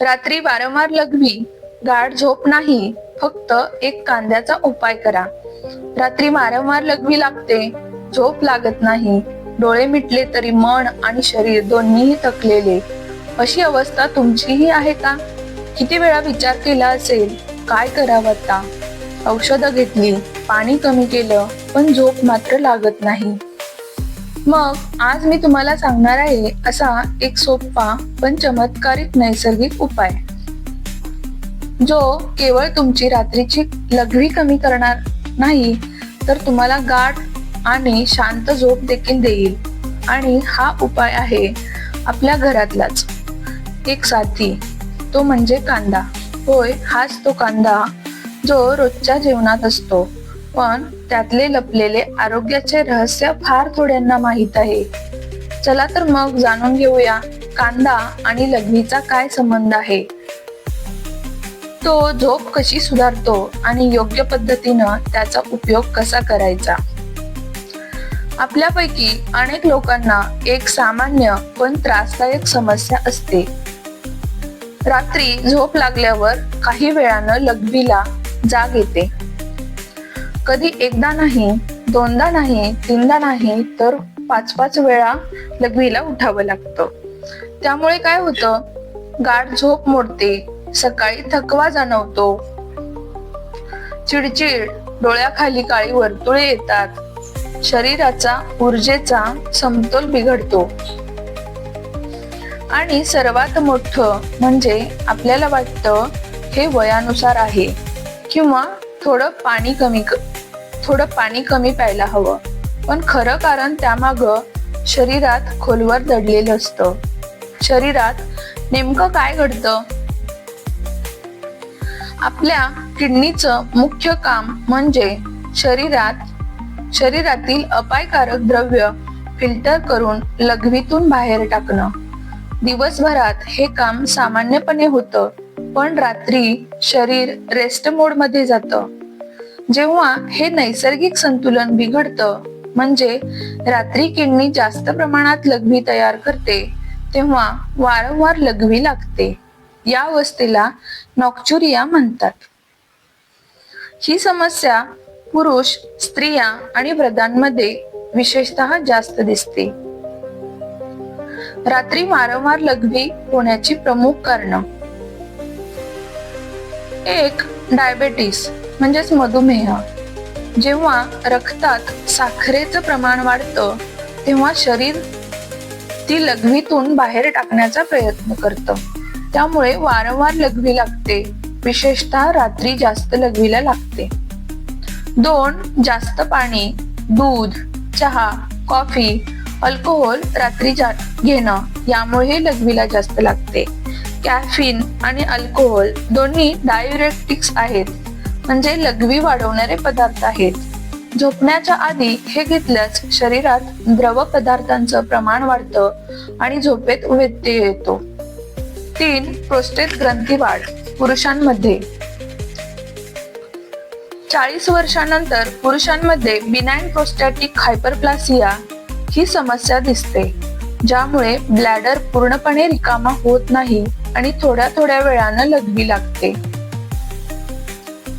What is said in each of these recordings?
रात्री वारंवार लघवी गाढ झोप नाही फक्त एक कांद्याचा उपाय करा. रात्री वारंवार लघवी लागते झोप लागत नाही. डोळे मिटले तरी मन आणि शरीर दोन्हीही थकलेले. अशी अवस्था तुमचीही आहे का? किती वेळा विचार केला असेल काय करावं आता? औषधं घेतली पाणी कमी केलं पण झोप मात्र लागत नाही. मग आज मी तुम्हाला सांगणार आहे असा एक सोपा पण चमत्कारिक नैसर्गिक उपाय. जो केवळ तुमची रात्रीची लघवी कमी करणार नाही तर तुम्हाला गाठ आणि शांत झोप देखील देईल. आणि हा उपाय आहे आपल्या घरातलाच. एक साथी तो म्हणजे कांदा. होय हाच तो कांदा जो रोजच्या जेवणात असतो. पण त्यातले लपलेले आरोग्याचे रहस्य फार थोड्यांना माहीत आहे. चला तर मग जाणून घेऊया कांदा आणि लघवीचा काय संबंध आहे. तो झोप कशी सुधारतो आणि योग्य पद्धतीनं त्याचा उपयोग कसा करायचा? आपल्यापैकी अनेक लोकांना एक सामान्य पण त्रासदायक समस्या असते. रात्री झोप लागल्यावर काही वेळानं लघवीला जाग येते. कधी एकदा नाही दोनदा नाही तीनदा नाही तर पाच पाच वेळा लघवीला उठावं लागतं. त्यामुळे काय होतं? गाढ झोप मोडते सकाळी थकवा जाणवतो. चिडचिड डोळ्याखाली काळी वर्तुळे येतात. शरीराचा ऊर्जेचा समतोल बिघडतो. आणि सर्वात मोठं म्हणजे आपल्याला वाटतं हे वयानुसार आहे किंवा थोडं पाणी कमी थोडं पाणी कमी प्यायला हवं. पण खरं कारण त्यामाग शरीरात खोलवर दडलेलं असतं. शरीरात नेमकं काय घडतं? आपल्या किडनीचं मुख्य काम म्हणजे शरीरात शरीरातील अपायकारक द्रव्य फिल्टर करून लघवीतून बाहेर टाकणं. दिवसभरात हे काम सामान्यपणे होतं पण रात्री शरीर रेस्ट मोडमध्ये जातं. जेव्हा हे नैसर्गिक संतुलन बिघडतं म्हणजे रात्री किडनी जास्त प्रमाणात लघवी तयार करते तेव्हा वारंवार लघवी लागते. या अवस्थेला नॉक्चुरिया म्हणतात. ही समस्या पुरुष स्त्रिया आणि वृद्धांमध्ये विशेषतः जास्त दिसते. रात्री वारंवार लघवी होण्याची प्रमुख कारण. एक डायबेटीस. म्हणजेच मधुमेह. जेव्हा रक्तात साखरेचं प्रमाण वाढतं तेव्हा शरीर ती लघवीतून बाहेर टाकण्याचा प्रयत्न करतं. त्यामुळे वारंवार लघवी लागते. विशेषतः रात्री जास्त लघवीला लागते. दोन जास्त पाणी दूध चहा कॉफी अल्कोहोल रात्री जा- घेणं यामुळे लघवीला जास्त लागते. कॅफिन आणि अल्कोहोल दोन्ही डायुरेटिक्स आहेत. म्हणजे लघवी वाढवणारे पदार्थ आहेत. झोपण्याच्या आधी हे घेतल्यास शरीरात द्रव पदार्थांचं प्रमाण वाढतं आणि झोपेत व्यत्यय येतो. तीन प्रोस्टेट ग्रंथी वाढ पुरुषांमध्ये. चाळीस वर्षानंतर पुरुषांमध्ये बिनाईन प्रोस्टॅटिक हायपरप्लासिया ही समस्या दिसते ज्यामुळे ब्लॅडर पूर्णपणे रिकामा होत नाही आणि थोड्या थोड्या वेळानं लघवी लागते.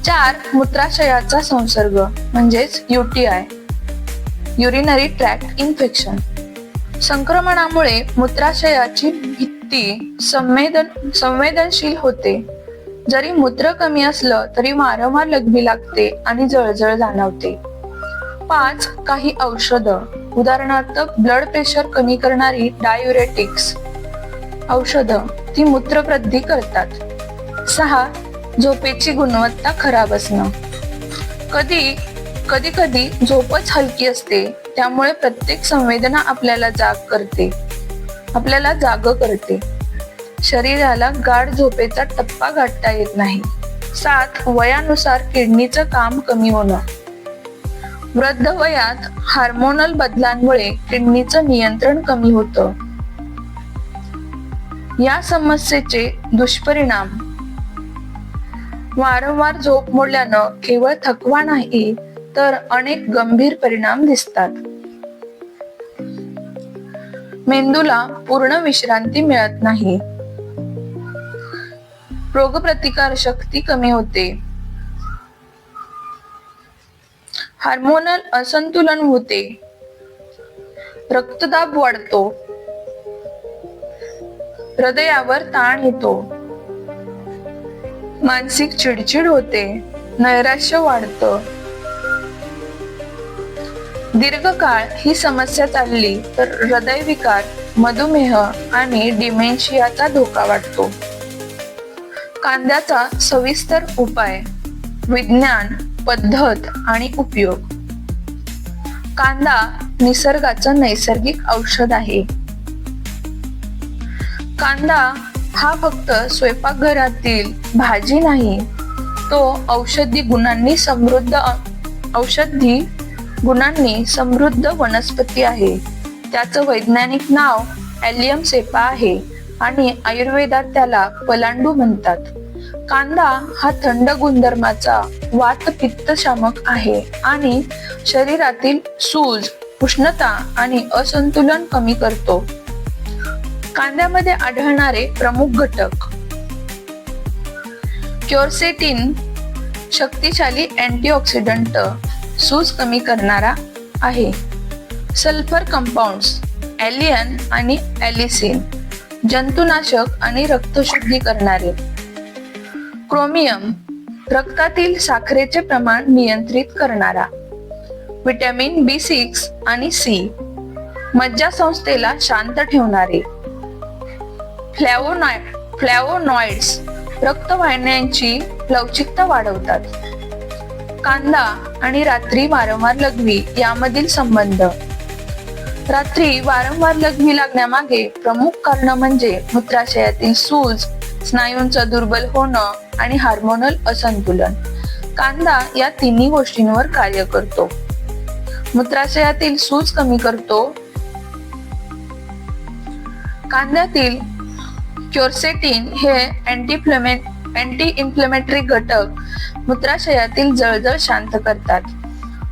चार मूत्राशयाचा संसर्ग म्हणजेच युटीआय युरिनरी ट्रॅक्ट इन्फेक्शन संक्रमणामुळे मूत्राशयाची भित्ती संवेदन संवेदनशील होते. जरी मूत्र कमी असलं तरी वारंवार लघवी लागते आणि जळजळ जाणवते. पाच काही औषधं. उदाहरणार्थ ब्लड प्रेशर कमी करणारी डायुरेटिक्स औषधं ती मूत्रवृद्धी करतात. सहा झोपेची गुणवत्ता खराब असणं. कधी कधी कधी झोपच हलकी असते त्यामुळे प्रत्येक संवेदना आपल्याला जाग करते. आपल्याला जाग करते. शरीराला गाढ झोपेचा टप्पा गाठता येत नाही. सात वयानुसार किडनीचं काम कमी होणं. वृद्ध वयात हार्मोनल बदलांमुळे किडनीचं नियंत्रण कमी होतं. या समस्येचे दुष्परिणाम वारंवार झोप मोडल्यानं केवळ थकवा नाही तर अनेक गंभीर परिणाम दिसतात. मेंदूला पूर्ण विश्रांती मिळत नाही. रोगप्रतिकार शक्ती कमी होते. हार्मोनल असंतुलन होते. रक्तदाब वाढतो. हृदयावर ताण येतो. मानसिक चिडचिड होते नैराश्य वाढतं. दीर्घकाळ ही समस्या चालली तर हृदयविकार मधुमेह आणि डिमेन्शियाचा धोका वाढतो कांद्याचा सविस्तर उपाय विज्ञान पद्धत आणि उपयोग. कांदा निसर्गाचं नैसर्गिक औषध आहे. कांदा हा फक्त स्वयंपाकघरातील भाजी नाही तो औषधी गुणांनी समृद्ध औषधी गुणांनी समृद्ध वनस्पती आहे. त्याचं वैज्ञानिक नाव ॲलियम सेपा आहे आणि आयुर्वेदात त्याला पलांडू म्हणतात. कांदा हा थंड गुणधर्माचा वात पित्त शामक आहे आणि शरीरातील सूज उष्णता आणि असंतुलन कमी करतो. कांद्यामध्ये आढळणारे प्रमुख घटक. क्योरसेटिन शक्तिशाली अँटीऑक्सिडंट सूज कमी करणारा आहे. सल्फर कंपाऊंड्स ॲलियन आणि ॲलिसिन जंतुनाशक आणि रक्तशुद्धी करणारे क्रोमियम रक्तातील साखरेचे प्रमाण नियंत्रित करणारा. विटॅमिन बी सिक्स आणि सी मज्जा संस्थेला शांत ठेवणारे. फ्लॅवोनॉय फ्लॅवोनॉइड्स रक्तवाहिन्यांची लवचिकता वाढवतात. कांदा आणि रात्री वारंवार लघवी यामधील संबंध. रात्री वारंवार लघवी लागण्यामागे प्रमुख कारण म्हणजे मूत्राशयातील सूज स्नायूंचं दुर्बल होणं आणि हार्मोनल असंतुलन. कांदा या तिन्ही गोष्टींवर कार्य करतो. मूत्राशयातील सूज कमी करतो. कांद्यातील क्योरसेटिन हे अँटीफ्लेमे अँटी इन्फ्लेमेटरी घटक मूत्राशयातील जळजळ शांत करतात.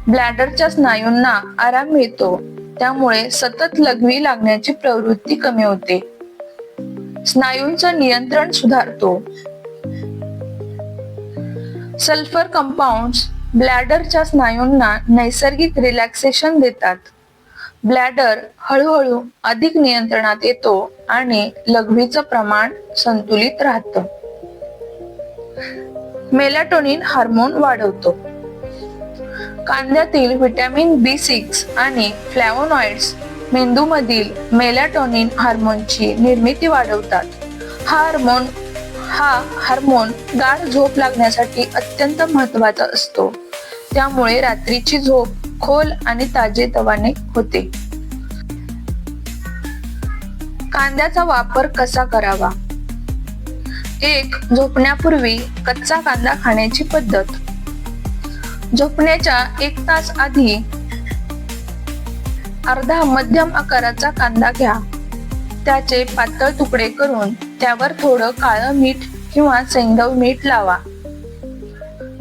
ब्लॅडरच्या स्नायूंना आराम मिळतो. त्यामुळे सतत लघवी लागण्याची प्रवृत्ती कमी होते. स्नायूंचं नियंत्रण सुधारतो. सल्फर कंपाऊंड ब्लॅडरच्या स्नायूंना नैसर्गिक रिलॅक्सेशन देतात. ब्लॅडर हळूहळू अधिक नियंत्रणात येतो आणि लघवीचं प्रमाण संतुलित राहतं. मेलाटोनिन हार्मोन वाढवतो. कांद्यातील व्हिटॅमिन बी सिक्स आणि फ्लॅवोनॉइड्स मेंदूमधील मेलाटोनिन हार्मोनची निर्मिती वाढवतात. हा हार्मोन हा हार्मोन गाढ झोप लागण्यासाठी अत्यंत महत्त्वाचा असतो. त्यामुळे रात्रीची झोप खोल आणि ताजे तवाने होते. कांद्याचा वापर कसा करावा? एक झोपण्यापूर्वी कच्चा कांदा खाण्याची पद्धत. झोपण्याच्या एक तास आधी अर्धा मध्यम आकाराचा कांदा घ्या. त्याचे पातळ तुकडे करून त्यावर थोडं काळं मीठ किंवा सेंधव मीठ लावा.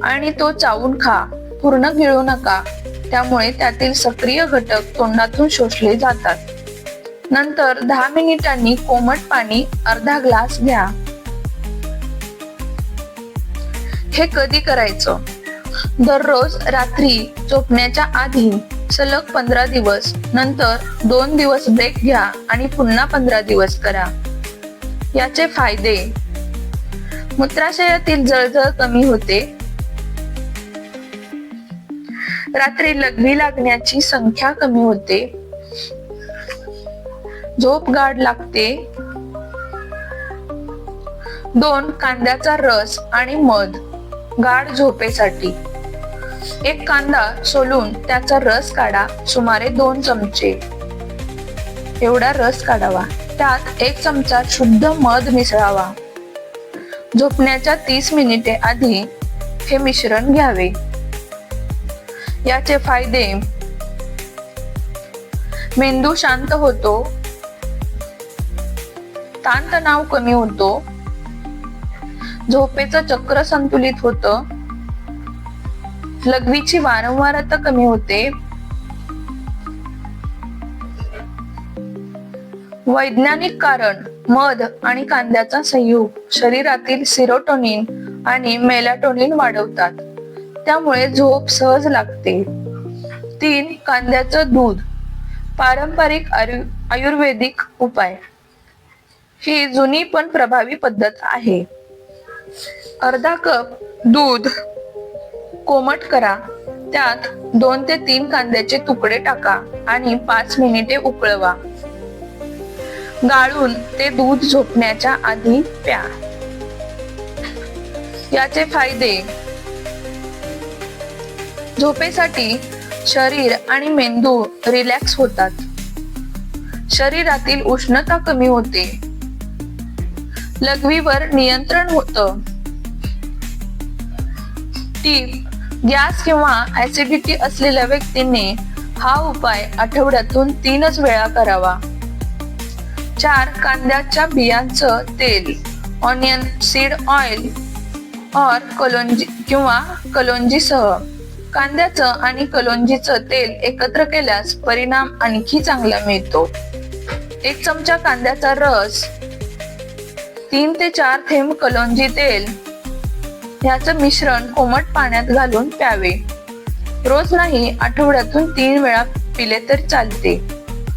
आणि तो चावून खा. पूर्ण गिळू नका. त्यामुळे त्यातील सक्रिय घटक तोंडातून शोषले जातात. नंतर दहा मिनिटांनी कोमट पाणी अर्धा ग्लास घ्या. हे कधी करायचं? दररोज रात्री झोपण्याच्या आधी सलग पंधरा दिवस नंतर दोन दिवस ब्रेक घ्या आणि पुन्हा पंधरा दिवस करा. याचे फायदे. मूत्राशयातील जळजळ कमी होते रात्री लघवी लागण्याची संख्या कमी होते. झोप गाढ लागते. दोन कांद्याचा रस आणि मध. गाढ झोपेसाठी. एक कांदा सोलून त्याचा रस काढा सुमारे दोन चमचे. एवढा रस काढावा. त्यात एक चमचा शुद्ध मध मिसळावा. झोपण्याच्या तीस मिनिटे आधी हे मिश्रण घ्यावे. याचे फायदे. मेंदू शांत होतो. ताणतणाव कमी होतो. झोपेचं चक्र संतुलित होतं. लघवीची वारंवारता कमी होते. वैज्ञानिक कारण मध आणि कांद्याचा संयोग शरीरातील सिरोटोनिन आणि मेलाटोनिन वाढवतात. त्यामुळे झोप सहज लागते. तीन कांद्याचं दूध. पारंपरिक आयु- आयुर्वेदिक उपाय. ही जुनी पण प्रभावी पद्धत आहे. अर्धा कप दूध कोमट करा. त्यात दोन ते तीन कांद्याचे तुकडे टाका आणि पाच मिनिटे उकळवा. गाळून ते दूध झोपण्याच्या आधी प्या. याचे फायदे झोपेसाठी शरीर आणि मेंदू रिलॅक्स होतात. शरीरातील उष्णता कमी होते. लघवीवर नियंत्रण होतं. टीप गॅस किंवा ऍसिडिटी असलेल्या व्यक्तीने हा उपाय आठवड्यातून तीनच वेळा करावा. चार कांद्याच्या बियांचं तेल ऑनियन सीड ऑइल और कलोंजी किंवा कलोंजी सह. कांद्याचं आणि कलोंजीचं तेल एकत्र केल्यास परिणाम आणखी चांगला मिळतो. एक चमचा कांद्याचा रस तीन ते चार थेंब कलोंजी तेल ह्याचं मिश्रण कोमट पाण्यात घालून प्यावे. रोज नाही आठवड्यातून तीन वेळा पिले तर चालते.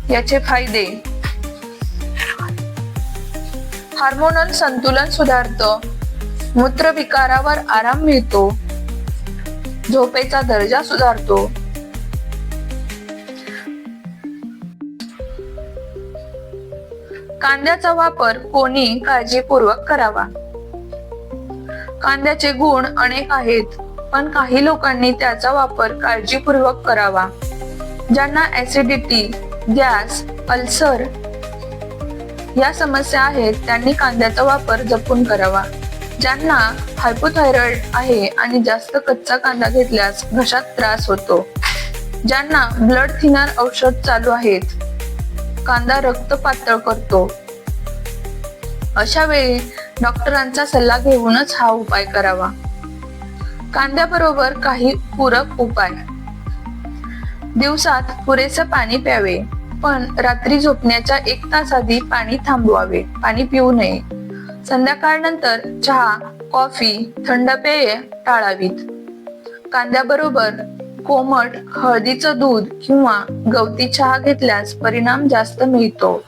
याचे फायदे. हार्मोनल संतुलन सुधारतं. मूत्रविकारावर आराम मिळतो. झोपेचा दर्जा सुधारतो. कांद्याचा वापर कोणी काळजीपूर्वक करावा. कांद्याचे गुण अनेक आहेत पण काही लोकांनी त्याचा वापर काळजीपूर्वक करावा. ज्यांना ऍसिडिटी गॅस अल्सर या समस्या आहेत त्यांनी कांद्याचा वापर जपून करावा. ज्यांना हायपोथायरॉइड आहे आणि जास्त कच्चा कांदा घेतल्यास घशात त्रास होतो. ज्यांना ब्लड थिनर औषध चालू आहेत कांदा रक्त पातळ करतो. अशा वेळी डॉक्टरांचा सल्ला घेऊनच हा उपाय करावा. कांद्याबरोबर काही पूरक उपाय. दिवसात पुरेसे पाणी प्यावे पण रात्री झोपण्याच्या एक तास आधी पाणी थांबवावे पाणी पिऊ नये. संध्याकाळनंतर चहा कॉफी थंड पेये टाळावीत. कांद्याबरोबर कोमट हळदीचं दूध किंवा गवती चहा घेतल्यास परिणाम जास्त मिळतो.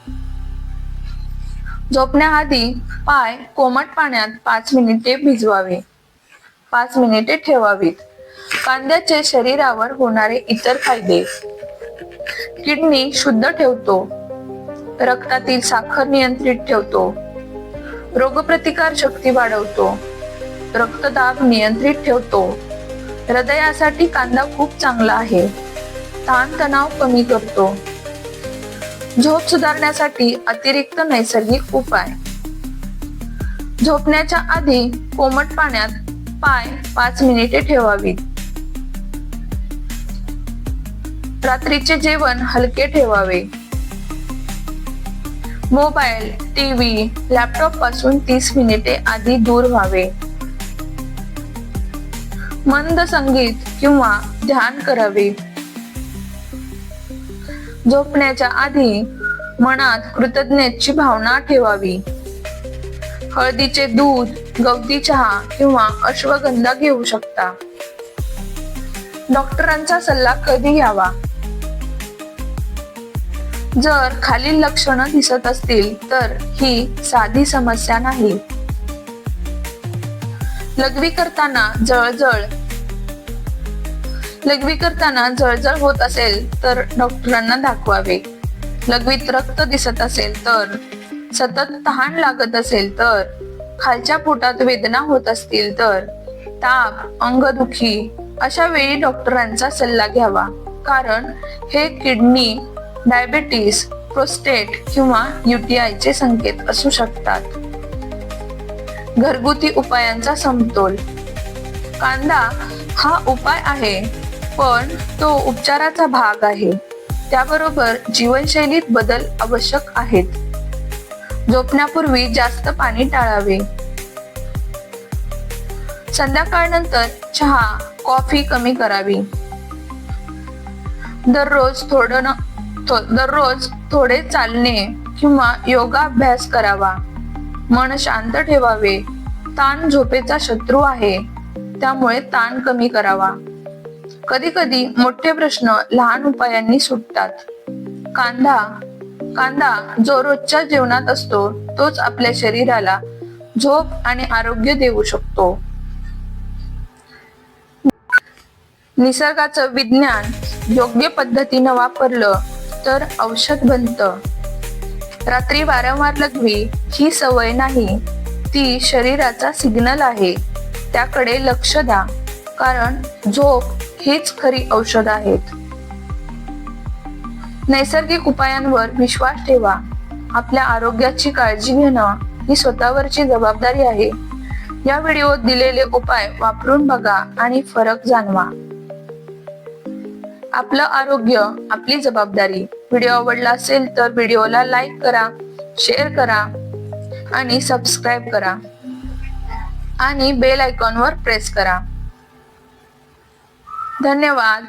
झोपण्याआधी पाय कोमट पाण्यात पाच मिनिटे भिजवावे. पाच मिनिटे ठेवावीत. कांद्याचे शरीरावर होणारे इतर फायदे. किडनी शुद्ध ठेवतो. रक्तातील साखर नियंत्रित ठेवतो. रोगप्रतिकार शक्ती वाढवतो. रक्तदाब नियंत्रित ठेवतो. हृदयासाठी कांदा खूप चांगला आहे. ताणतणाव कमी करतो. झोप सुधारण्यासाठी अतिरिक्त नैसर्गिक उपाय. झोपण्याच्या आधी कोमट पाण्यात पाय पाच मिनिटे ठेवावीत. रात्रीचे जेवण हलके ठेवावे. मोबाईल टीव्ही लॅपटॉपपासून तीस मिनिटे आधी दूर व्हावे. मंद संगीत किंवा ध्यान करावे. झोपण्याच्या आधी मनात कृतज्ञतेची भावना ठेवावी. हळदीचे दूध गवती चहा किंवा अश्वगंधा घेऊ शकता. डॉक्टरांचा सल्ला कधी घ्यावा? जर खालील लक्षणं दिसत असतील तर ही साधी समस्या नाही. लघवी करताना जळजळ. लघवी करताना जळजळ होत असेल तर डॉक्टरांना दाखवावे. लघवीत रक्त दिसत असेल तर सतत तहान लागत असेल तर खालच्या पोटात वेदना होत असतील तर ताप अंगदुखी अशा वेळी डॉक्टरांचा सल्ला घ्यावा. कारण हे किडनी डायबेटीस प्रोस्टेट किंवा युटीआयचे संकेत असू शकतात. घरगुती उपायांचा समतोल. कांदा हा उपाय आहे पण तो उपचाराचा भाग आहे. त्याबरोबर जीवनशैलीत बदल आवश्यक आहेत. झोपण्यापूर्वी जास्त पाणी टाळावे. संध्याकाळनंतर चहा कॉफी कमी करावी. दररोज थोडं थो- दररोज थोडे चालणे किंवा योगा अभ्यास करावा. मन शांत ठेवावे. ताण झोपेचा शत्रू आहे. त्यामुळे ताण कमी करावा. कधी कधी मोठे प्रश्न लहान उपायांनी सुटतात. कांदा कांदा जो रोजच्या जेवणात असतो तोच आपल्या शरीराला झोप आणि आरोग्य देऊ शकतो. निसर्गाचं विज्ञान योग्य पद्धतीनं वापरलं तर औषध बनतं. रात्री वारंवार लघवी ही सवय नाही. ती शरीराचा सिग्नल आहे. त्याकडे लक्ष द्या. कारण झोप हीच खरी औषध आहेत. नैसर्गिक उपायांवर विश्वास ठेवा. आपल्या आरोग्याची काळजी घेणं ही स्वतःवरची जबाबदारी आहे. या व्हिडिओत दिलेले उपाय वापरून बघा आणि फरक जाणवा. आपलं आरोग्य आपली जबाबदारी. व्हिडिओ आवडला असेल तर व्हिडिओला लाईक करा शेअर करा आणि सबस्क्राईब करा. आणि बेल आयकॉनवर प्रेस करा. धन्यवाद.